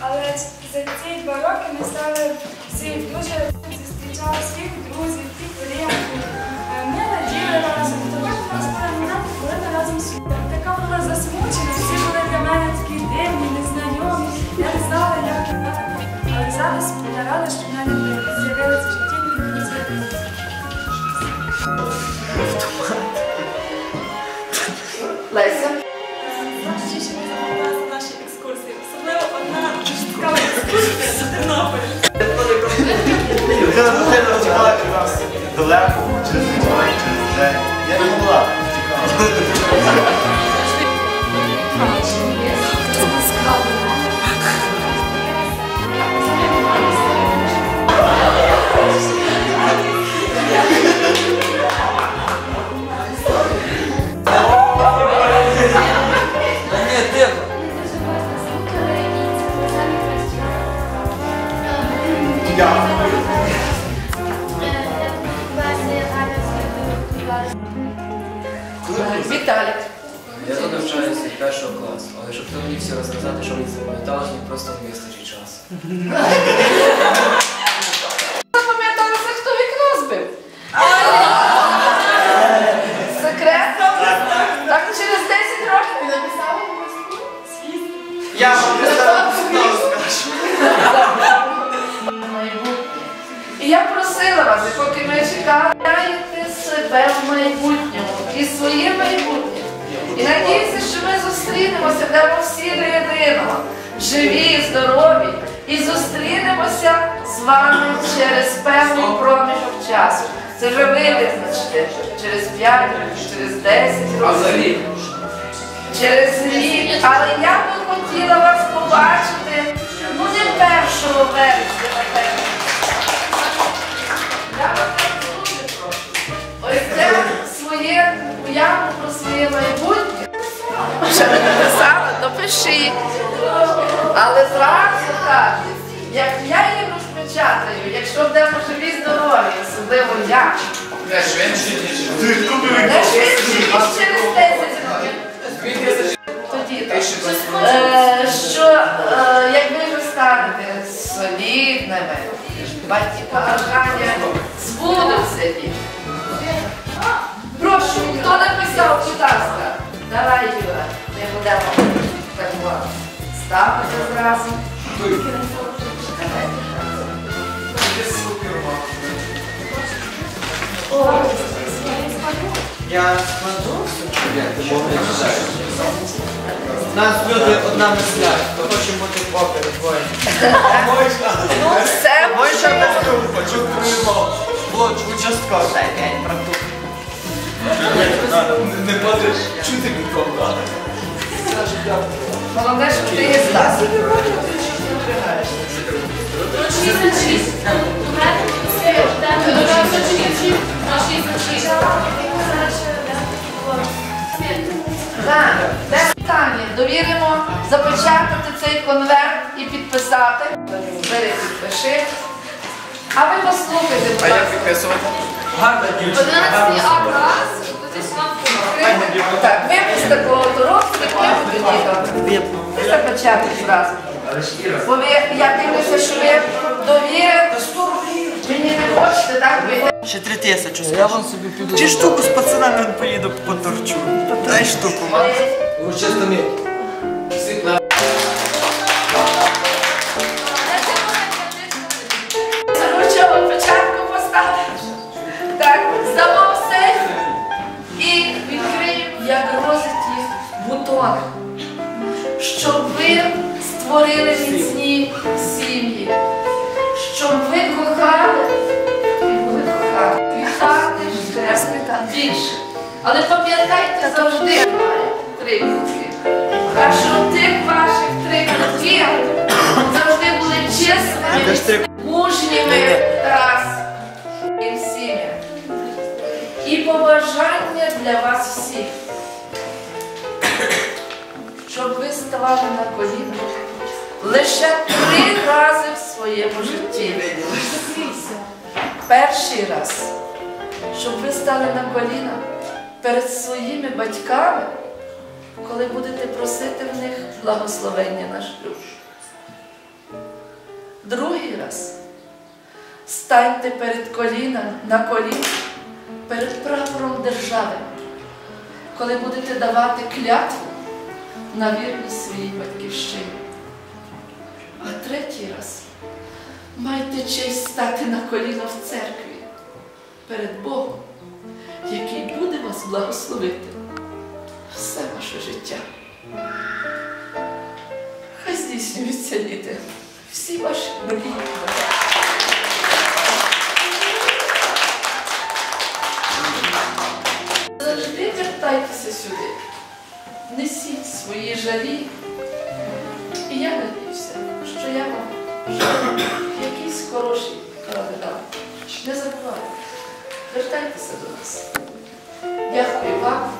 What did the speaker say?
Але за ці два роки ми стали всі дуже зустрічали всіх друзів, всіх Е, Ми раділи разом. тому що нас були коли ми разом сиділи. Така була засмучена, всі були для мене такі дивні, незнайомі. Я не знала, як казати. Але зараз я рада, що в мене нас далеко, через вікно, через день. Я не навчаюся з першого класу, але щоб то мені все розказати, що мені запам'яталось, мені просто не вистачить часу. Запам'яталася, хто вікно збив. Секретно? Так через 10 років ти написав? Я вам не скажу. І я просила вас, поки ми гляньте себе в майбутньому і своє майбутнє. І надіюся, що ми зустрінемося, будемо всі до єдиного, живі, здорові, і зустрінемося з вами через певний проміжок часу. Це вже ви визначите через 5, через 10 років. Через рік, але я би хотіла вас побачити, ну не 1 вересня, напевно. Я вас так дуже прошу. Ось це своє уяву про своє майбутнє. Ще не написала, то пиши. Але зразу так, як я її розпечатаю, якщо будемо живі здорові, особливо я. Не швидше, ніж через 10 років. Тоді так. Е, що е, як ви вже станете солідними, батьки побажання збудуться їм. Прошу, хто написав, будь ласка. Давай, Юра, ми будемо так ставити зразу. Я складу все. Нас люди одна мисля, то хочемо бути попер двоє. Ну, все можемо. Блоч, участково. Дай п'ять братух. Не будеш чути нікого. Головне, що ти є Стас. Де питання? Довіримо запечатати цей конверт і підписати. Бери, підпиши. А ви послухайте, будь ласка. підписувати? Гарна дівчина. 11 А клас, то десь вам Так, випуск такого уроку, тоді добре. Ти запечатати зразу. Бо ви, я дивлюся, що ви довіри мені не хочете, так? Ви Ще три тисячі. Я вам собі піду. Чи штуку з пацанами поїду поторчу. Дай штуку. Чесно, мій. Спочатку бутони. Щоб ви створили міцні сім'ї. Щоб ви кохали і були. Кохати ж треба більше. Але пам'ятайте завжди три кутки. А щоб тих ваших три кутків завжди були чесними, мужніми раз і всіми. І побажання для вас ставали на коліна лише три рази в своєму житті. Перший раз, щоб ви стали на коліна перед своїми батьками, коли будете просити в них благословення на шлюб. Другий раз станьте перед коліна на коліна перед прапором держави, коли будете давати клятву на вірність своїй батьківщині. А третій раз майте честь стати на коліна в церкві перед Богом, який буде вас благословити все ваше життя. Хай здійснюються діти, всі ваші мрії. Несіть свої жалі. І я надіюся, що я вам вже якісь хороші ради. Не забувайте, вертайтеся до нас. Дякую вам